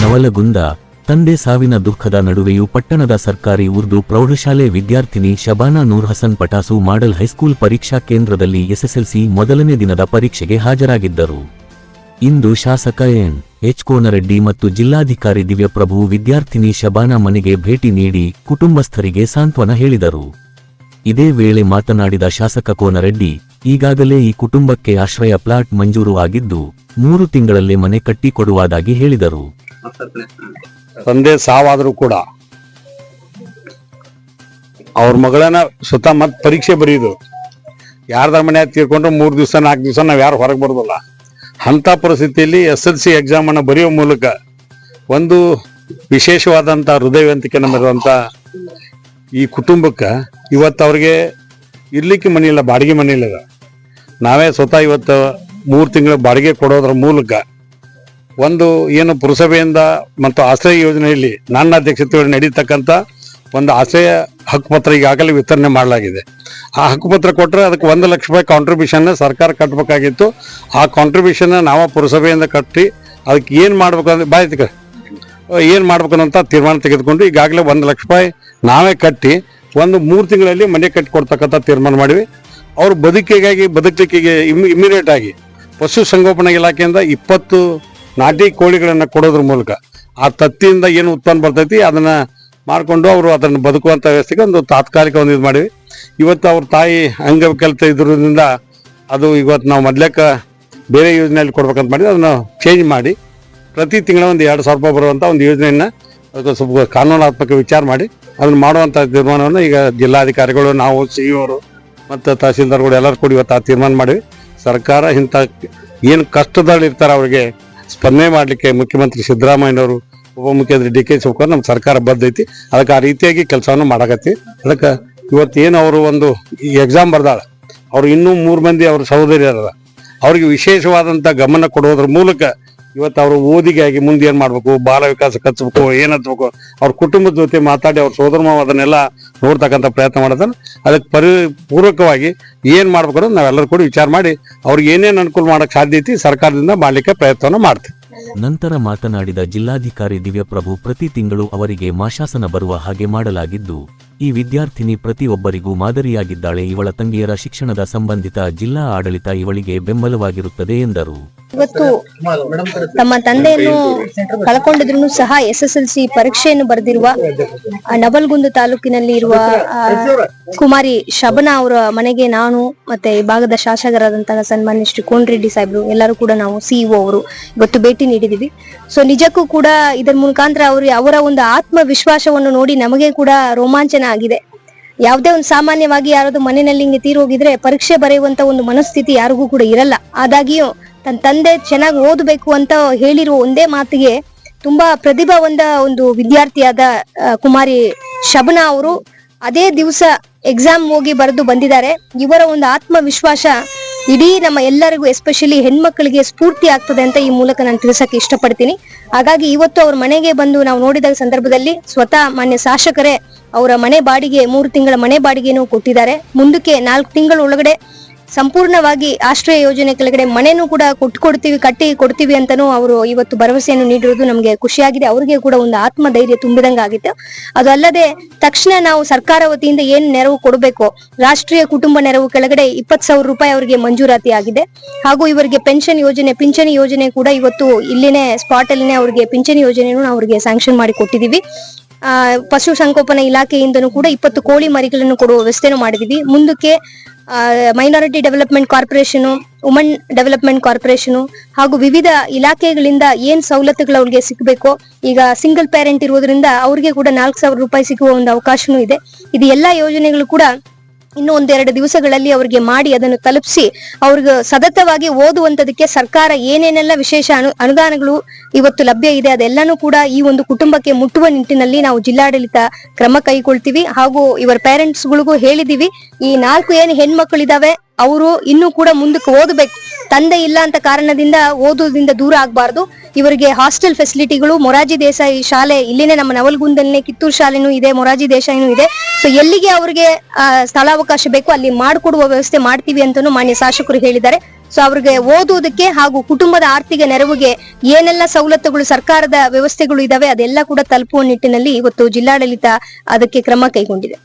ನವಲಗುಂದ, ತಂದೆ ಸಾವಿನ ದುಃಖದ ನಡುವೆಯೂ ಪಟ್ಟಣದ ಸರ್ಕಾರಿ ಉರ್ದು ಪ್ರೌಢಶಾಲೆ ವಿದ್ಯಾರ್ಥಿನಿ ಶಬಾನಾ ನೂರ್ ಹಸನ್ ಪಟಾಸು ಮಾಡೆಲ್ ಹೈಸ್ಕೂಲ್ ಪರೀಕ್ಷಾ ಕೇಂದ್ರದಲ್ಲಿ ಎಸ್ಎಸ್ಎಲ್ಸಿ ಮೊದಲನೇ ದಿನದ ಪರೀಕ್ಷೆಗೆ ಹಾಜರಾಗಿದ್ದರು. ಇಂದು ಶಾಸಕ ಎನ್. ಎಚ್. ಕೋನರೆಡ್ಡಿ ಮತ್ತು ಜಿಲ್ಲಾಧಿಕಾರಿ ದಿವ್ಯಪ್ರಭು ವಿದ್ಯಾರ್ಥಿನಿ ಶಬಾನಾ ಮನೆಗೆ ಭೇಟಿ ನೀಡಿ ಕುಟುಂಬಸ್ಥರಿಗೆ ಸಾಂತ್ವನ ಹೇಳಿದರು. ಇದೇ ವೇಳೆ ಮಾತನಾಡಿದ ಶಾಸಕ ಕೋನರೆಡ್ಡಿ, ಈಗಾಗಲೇ ಈ ಕುಟುಂಬಕ್ಕೆ ಆಶ್ರಯ ಪ್ಲಾಟ್ ಮಂಜೂರು ಆಗಿದ್ದು, ಮೂರು ತಿಂಗಳಲ್ಲೇ ಮನೆ ಕಟ್ಟಿಕೊಡುವುದಾಗಿ ಹೇಳಿದರು. ತಂದೆ ಸಾವಾದರೂ ಕೂಡ ಅವ್ರ ಮಗಳನ್ನ ಸುತ್ತ ಮತ್ ಪರೀಕ್ಷೆ ಬರೆಯೋದು ಯಾರ್ದಾರ ಮನೆ ತೀರ್ಕೊಂಡ್ರೆ ಮೂರ್ ದಿವಸ, ನಾಲ್ಕು ದಿವಸ ನಾವ್ ಯಾರು ಹೊರಗೆ ಬರ್ದಲ್ಲ. ಅಂತ ಪರಿಸ್ಥಿತಿಯಲ್ಲಿ ಎಸ್ ಎಲ್ ಸಿ ಎಕ್ಸಾಮ್ ಅನ್ನ ಬರೆಯೋ ಮೂಲಕ ಒಂದು ವಿಶೇಷವಾದಂತ ಹೃದಯವಂತಿಕೆ ನಮ್ಮಿರುವಂತ ಈ ಕುಟುಂಬಕ್ಕೆ ಇವತ್ತು ಅವ್ರಿಗೆ ಇರ್ಲಿಕ್ಕೆ ಮನೆ ಇಲ್ಲ ಬಾಡಿಗೆ ಮನೆ ಇಲ್ಲ ನಾವೇ ಸ್ವತಃ ಇವತ್ತು ಮೂರು ತಿಂಗಳ ಬಾಡಿಗೆ ಕೊಡೋದ್ರ ಮೂಲಕ ಒಂದು ಏನು ಪುರಸಭೆಯಿಂದ ಮತ್ತು ಆಶ್ರಯ ಯೋಜನೆಯಲ್ಲಿ ನನ್ನ ಅಧ್ಯಕ್ಷತೆಯಲ್ಲಿ ನಡೀತಕ್ಕಂಥ ಒಂದು ಆಶ್ರಯ ಹಕ್ಕುಪತ್ರ ಈಗಾಗಲೇ ವಿತರಣೆ ಮಾಡಲಾಗಿದೆ. ಆ ಹಕ್ಕುಪತ್ರ ಕೊಟ್ಟರೆ ಅದಕ್ಕೆ ಒಂದು ಲಕ್ಷ ರೂಪಾಯಿ ಕಾಂಟ್ರಿಬ್ಯೂಷನ್ ಸರ್ಕಾರ ಕಟ್ಟಬೇಕಾಗಿತ್ತು ಆ ಕಾಂಟ್ರಿಬ್ಯೂಷನ್ ನಾವು ಪುರಸಭೆಯಿಂದ ಕಟ್ಟಿ ಅದಕ್ಕೆ ಏನು ಮಾಡಬೇಕು ಅಂದರೆ ಬಾಯ್ತಿಕ ಏನು ಮಾಡಬೇಕು ಅಂತ ತೀರ್ಮಾನ ತೆಗೆದುಕೊಂಡು ಈಗಾಗಲೇ ಒಂದು ಲಕ್ಷ ರೂಪಾಯಿ ನಾವೇ ಕಟ್ಟಿ ಒಂದು ಮೂರು ತಿಂಗಳಲ್ಲಿ ಮನೆ ಕಟ್ಟಿ ಕೊಡ್ತಕ್ಕಂಥ ತೀರ್ಮಾನ ಮಾಡಿವಿ ಅವ್ರ ಬದುಕಿಗಾಗಿ ಬದುಕಲಿಕ್ಕೆ ಇಮಿಡಿಯೇಟ್ ಆಗಿ ಪಶು ಸಂಗೋಪನಾ ಇಲಾಖೆಯಿಂದ ಇಪ್ಪತ್ತು ನಾಟಿ ಕೋಳಿಗಳನ್ನು ಕೊಡೋದ್ರ ಮೂಲಕ ಆ ತತ್ತಿಯಿಂದ ಏನು ಉತ್ಪನ್ನ ಬರ್ತೈತಿ, ಅದನ್ನ ಮಾಡ್ಕೊಂಡು ಅವರು ಅದನ್ನು ಬದುಕುವಂಥ ವ್ಯವಸ್ಥೆಗೆ ಒಂದು ತಾತ್ಕಾಲಿಕ ಒಂದು ಇದು ಮಾಡಿವಿ. ಇವತ್ತು ಅವ್ರ ತಾಯಿ ಅಂಗವಿಕಲ್ತ ಇದ್ರಿಂದ ಅದು ಇವತ್ತು ನಾವು ಮೊದ್ಲೇಕ ಬೇರೆ ಯೋಜನೆಯಲ್ಲಿ ಕೊಡ್ಬೇಕಂತ ಮಾಡಿ ಅದನ್ನ ಚೇಂಜ್ ಮಾಡಿ ಪ್ರತಿ ತಿಂಗಳ ಒಂದು ಎರಡು ಸಾವಿರ ರೂಪಾಯಿ ಬರುವಂತ ಒಂದು ಯೋಜನೆಯನ್ನ ಅದಕ್ಕೆ ಸ್ವಲ್ಪ ಕಾನೂನಾತ್ಮಕ ವಿಚಾರ ಮಾಡಿ ಅದನ್ನ ಮಾಡುವಂತ ತೀರ್ಮಾನವನ್ನು ಈಗ ಜಿಲ್ಲಾಧಿಕಾರಿಗಳು, ನಾವು ಸಿ ಅವರು ಮತ್ತು ತಹಸೀಲ್ದಾರ್ಗಳು ಎಲ್ಲರೂ ಕೂಡ ಇವತ್ತು ಆ ತೀರ್ಮಾನ ಮಾಡಿವಿ. ಸರ್ಕಾರ ಇಂಥ ಏನು ಕಷ್ಟದಲ್ಲಿ ಇರ್ತಾರೆ ಅವರಿಗೆ ಸ್ಪಂದನೆ ಮಾಡಲಿಕ್ಕೆ ಮುಖ್ಯಮಂತ್ರಿ ಸಿದ್ದರಾಮಯ್ಯನವರು, ಉಪಮುಖ್ಯಮಂತ್ರಿ ಡಿ ಕೆ ಶಿವಕುಮಾರ್ ನಮ್ಮ ಸರ್ಕಾರ ಬದ್ಧ ಐತಿ ಅದಕ್ಕೆ ಆ ರೀತಿಯಾಗಿ ಕೆಲಸವನ್ನು ಮಾಡಕತ್ತಿ. ಅದಕ್ಕೆ ಇವತ್ತು ಏನು ಅವರು ಒಂದು ಎಕ್ಸಾಮ್ ಬರ್ದಾಳ, ಅವ್ರು ಇನ್ನೂ ಮೂರು ಮಂದಿ ಅವ್ರ ಸಹೋದರಿಯರ ಅವ್ರಿಗೆ ವಿಶೇಷವಾದಂಥ ಗಮನ ಕೊಡೋದ್ರ ಮೂಲಕ ಇವತ್ತು ಅವರು ಆಗಿ ಮುಂದೆ ಏನು ಮಾಡಬೇಕು? ಬಾಲ ವಿಕಾಸ ಕಚ್ಚಬೇಕು ಏನ್ ಹತ್ಬೇಕು? ಅವ್ರ ಕುಟುಂಬದ ಜೊತೆ ಮಾತಾಡಿ ಅವ್ರ ಸೋದರ ಮಾವ ಅದನ್ನೆಲ್ಲ ನೋಡ್ತಕ್ಕಂಥ ಪ್ರಯತ್ನ ಮಾಡೋದನ್ನ ಅದಕ್ಕೆ ಪರಿ, ಪೂರಕವಾಗಿ ಏನ್ ಮಾಡ್ಬೇಕು ಅನ್ನೋದು ನಾವೆಲ್ಲರೂ ಕೂಡ ವಿಚಾರ ಮಾಡಿ ಅವ್ರಿಗೆ ಏನೇನು ಅನುಕೂಲ ಮಾಡಕ್ ಸಾಧ್ಯ ಐತಿ ಸರ್ಕಾರದಿಂದ ಮಾಡ್ಲಿಕ್ಕೆ ಪ್ರಯತ್ನವನ್ನು ಮಾಡ್ತೀವಿ. ನಂತರ ಮಾತನಾಡಿದ ಜಿಲ್ಲಾಧಿಕಾರಿ ದಿವ್ಯಪ್ರಭು ಪ್ರತಿ ತಿಂಗಳು ಅವರಿಗೆ ಮಾಶಾಸನ ಬರುವ ಹಾಗೆ ಮಾಡಲಾಗಿದ್ದು ಈ ವಿದ್ಯಾರ್ಥಿನಿ ಪ್ರತಿಯೊಬ್ಬರಿಗೂ ಮಾದರಿಯಾಗಿದ್ದಾಳೆ. ಇವಳ ತಂಗಿಯರ ಶಿಕ್ಷಣದ ಸಂಬಂಧಿತ ಜಿಲ್ಲಾ ಆಡಳಿತ ಇವಳಿಗೆ ಬೆಂಬಲವಾಗಿರುತ್ತದೆ ಎಂದರು. ಇವತ್ತು ತಮ್ಮ ತಂದೆಯನ್ನು ಕಳ್ಕೊಂಡಿದ್ರು ಸಹ ಎಸ್ ಪರೀಕ್ಷೆಯನ್ನು ಬರೆದಿರುವ ನಬಲ್ಗುಂದ ತಾಲೂಕಿನಲ್ಲಿ ಇರುವ ಕುಮಾರಿ ಶಬನ ಅವರ ಮನೆಗೆ ನಾನು ಮತ್ತೆ ಈ ಭಾಗದ ಶಾಸಕರಾದಂತಹ ಸನ್ಮಾನ್ಯ ಶ್ರೀ ಕೋನ್ ರೆಡ್ಡಿ ಸಾಹೇಬ್ರು ಎಲ್ಲರೂ ಕೂಡ ನಾವು ಸಿಇಒ ಅವರು ಇವತ್ತು ಭೇಟಿ ನೀಡಿದೀವಿ ಸೊ ನಿಜಕ್ಕೂ ಕೂಡ ಇದರ ಮುಖಾಂತರ ಅವರು ಅವರ ಒಂದು ಆತ್ಮವಿಶ್ವಾಸವನ್ನು ನೋಡಿ ನಮಗೆ ಕೂಡ ರೋಮಾಂಚನ ಆಗಿದೆ. ಯಾವುದೇ ಒಂದು ಸಾಮಾನ್ಯವಾಗಿ ಯಾರಾದ್ರೂ ಮನೆಯಲ್ಲಿ ಹಿಂಗೆ ತೀರ್ ಹೋಗಿದ್ರೆ ಪರೀಕ್ಷೆ ಬರೆಯುವಂತ ಒಂದು ಮನಸ್ಥಿತಿ ಯಾರಿಗೂ ಕೂಡ ಇರಲ್ಲ. ಆದಾಗಿಯೂ ತನ್ನ ತಂದೆ ಚೆನ್ನಾಗಿ ಓದಬೇಕು ಅಂತ ಹೇಳಿರುವ ಒಂದೇ ಮಾತಿಗೆ ತುಂಬಾ ಪ್ರತಿಭಾವಂತ ಒಂದು ವಿದ್ಯಾರ್ಥಿಯಾದ ಕುಮಾರಿ ಶಬನಾ ಅವರು ಅದೇ ದಿವಸ ಎಕ್ಸಾಮ್ ಹೋಗಿ ಬರೆದು ಬಂದಿದ್ದಾರೆ. ಇವರ ಒಂದು ಆತ್ಮವಿಶ್ವಾಸ ಇಡೀ ನಮ್ಮ ಎಲ್ಲರಿಗೂ ಎಸ್ಪೆಷಲಿ ಹೆಣ್ಮಕ್ಳಿಗೆ ಸ್ಫೂರ್ತಿ ಆಗ್ತದೆ ಅಂತ ಈ ಮೂಲಕ ನಾನು ತಿಳಿಸಕ್ಕೆ ಇಷ್ಟಪಡ್ತೀನಿ. ಹಾಗಾಗಿ ಇವತ್ತು ಅವ್ರ ಮನೆಗೆ ಬಂದು ನಾವು ನೋಡಿದ ಸಂದರ್ಭದಲ್ಲಿ ಸ್ವತಃ ಮಾನ್ಯ ಶಾಸಕರೇ ಅವರ ಮನೆ ಬಾಡಿಗೆ ಮೂರು ತಿಂಗಳ ಮನೆ ಬಾಡಿಗೆನೂ ಕೊಟ್ಟಿದ್ದಾರೆ. ಮುಂದಕ್ಕೆ ನಾಲ್ಕು ತಿಂಗಳ ಒಳಗಡೆ ಸಂಪೂರ್ಣವಾಗಿ ಆಶ್ರಯ ಯೋಜನೆ ಕೆಳಗಡೆ ಮನೆನೂ ಕೂಡ ಕೊಟ್ಕೊಡ್ತೀವಿ ಕಟ್ಟಿ ಕೊಡ್ತೀವಿ ಅಂತಾನೂ ಅವರು ಇವತ್ತು ಭರವಸೆಯನ್ನು ನೀಡಿರೋದು ನಮಗೆ ಖುಷಿಯಾಗಿದೆ. ಅವರಿಗೆ ಕೂಡ ಒಂದು ಆತ್ಮಧೈರ್ಯ ತುಂಬಿದಂಗೆ ಆಗಿತ್ತು. ಅದಲ್ಲದೆ ತಕ್ಷಣ ನಾವು ಸರ್ಕಾರ ವತಿಯಿಂದ ಏನ್ ನೆರವು ಕೊಡಬೇಕು? ರಾಷ್ಟ್ರೀಯ ಕುಟುಂಬ ನೆರವು ಕೆಳಗಡೆ ಇಪ್ಪತ್ತು ಸಾವಿರ ರೂಪಾಯಿ ಅವರಿಗೆ ಮಂಜೂರಾತಿ ಆಗಿದೆ. ಹಾಗೂ ಇವರಿಗೆ ಪೆನ್ಷನ್ ಯೋಜನೆ ಪಿಂಚಣಿ ಯೋಜನೆ ಕೂಡ ಇವತ್ತು ಇಲ್ಲಿನೇ ಸ್ಪಾಟ್ ಅಲ್ಲಿನೇ ಅವರಿಗೆ ಪಿಂಚಣಿ ಯೋಜನೆಯನ್ನು ಅವರಿಗೆ ಸ್ಯಾಂಕ್ಷನ್ ಮಾಡಿ ಕೊಟ್ಟಿದ್ದೀವಿ. ಆ, ಪಶು ಸಂಗೋಪನಾ ಇಲಾಖೆಯಿಂದನೂ ಕೂಡ ಇಪ್ಪತ್ತು ಕೋಳಿ ಮರಿಗಳನ್ನು ಕೊಡುವ ವ್ಯವಸ್ಥೆನೂ ಮಾಡಿದೀವಿ ಮುಂದಕ್ಕೆ minority development corporation woman development corporation ಹಾಗೂ ವಿವಿಧ ಇಲಾಖೆಗಳಿಂದ ಏನ್ ಸವಲತ್ತುಗಳು ಅವ್ರಿಗೆ ಸಿಗಬೇಕು, ಈಗ ಸಿಂಗಲ್ ಪೇರೆಂಟ್ ಇರೋದ್ರಿಂದ ಅವ್ರಿಗೆ ಕೂಡ ನಾಲ್ಕು ಸಾವಿರ ರೂಪಾಯಿ ಸಿಗುವ ಒಂದು ಅವಕಾಶನೂ ಇದೆ. ಇದು ಎಲ್ಲಾ ಯೋಜನೆಗಳು ಕೂಡ ಇನ್ನು ಒಂದೆರಡು ದಿವಸಗಳಲ್ಲಿ ಅವರಿಗೆ ಮಾಡಿ ಅದನ್ನು ತಲುಪಿಸಿ, ಅವ್ರಿಗೆ ಸತತವಾಗಿ ಓದುವಂತದಕ್ಕೆ ಸರ್ಕಾರ ಏನೇನೆಲ್ಲ ವಿಶೇಷ ಅನು, ಅನುದಾನಗಳು ಇವತ್ತು ಲಭ್ಯ ಇದೆ, ಅದೆಲ್ಲಾನು ಕೂಡ ಈ ಒಂದು ಕುಟುಂಬಕ್ಕೆ ಮುಟ್ಟುವ ನಿಟ್ಟಿನಲ್ಲಿ ನಾವು ಜಿಲ್ಲಾಡಳಿತ ಕ್ರಮ ಕೈಗೊಳ್ತೀವಿ ಹಾಗೂ ಇವರ ಪೇರೆಂಟ್ಸ್ಗಳಿಗೂ ಹೇಳಿದೀವಿ, ಈ ನಾಲ್ಕು ಏನು ಹೆಣ್ಮಕ್ಳಿದಾವೆ, ಅವರು ಇನ್ನೂ ಕೂಡ ಮುಂದಕ್ಕೆ ಓದಬೇಕು. ತಂದೆ ಇಲ್ಲ ಅಂತ ಕಾರಣದಿಂದ ಓದೋದ್ರಿಂದ ದೂರ ಆಗಬಾರ್ದು. ಇವರಿಗೆ ಹಾಸ್ಟೆಲ್ ಫೆಸಿಲಿಟಿಗಳು ಮೊರಾಜಿ ದೇಸಾಯಿ ಶಾಲೆ, ಇಲ್ಲಿನೇ ನಮ್ಮ ನವಲ್ಗುಂದಲ್ಲೇ ಕಿತ್ತೂರು ಶಾಲೆನೂ ಇದೆ ಮೊರಾಜಿ ದೇಸಾಯಿನೂ ಇದೆ. ಸೊ ಎಲ್ಲಿಗೆ ಅವರಿಗೆ ಸ್ಥಳಾವಕಾಶ ಬೇಕು ಅಲ್ಲಿ ಮಾಡಿಕೊಡುವ ವ್ಯವಸ್ಥೆ ಮಾಡ್ತೀವಿ ಅಂತಾನು ಮಾನ್ಯ ಶಾಸಕರು ಹೇಳಿದ್ದಾರೆ. ಸೊ ಅವ್ರಿಗೆ ಓದುವುದಕ್ಕೆ ಹಾಗೂ ಕುಟುಂಬದ ಆರ್ಥಿಕ ನೆರವಿಗೆ ಏನೆಲ್ಲ ಸವಲತ್ತುಗಳು, ಸರ್ಕಾರದ ವ್ಯವಸ್ಥೆಗಳು ಇದಾವೆ, ಅದೆಲ್ಲ ಕೂಡ ತಲುಪುವ ನಿಟ್ಟಿನಲ್ಲಿ ಇವತ್ತು ಜಿಲ್ಲಾಡಳಿತ ಅದಕ್ಕೆ ಕ್ರಮ ಕೈಗೊಂಡಿದೆ.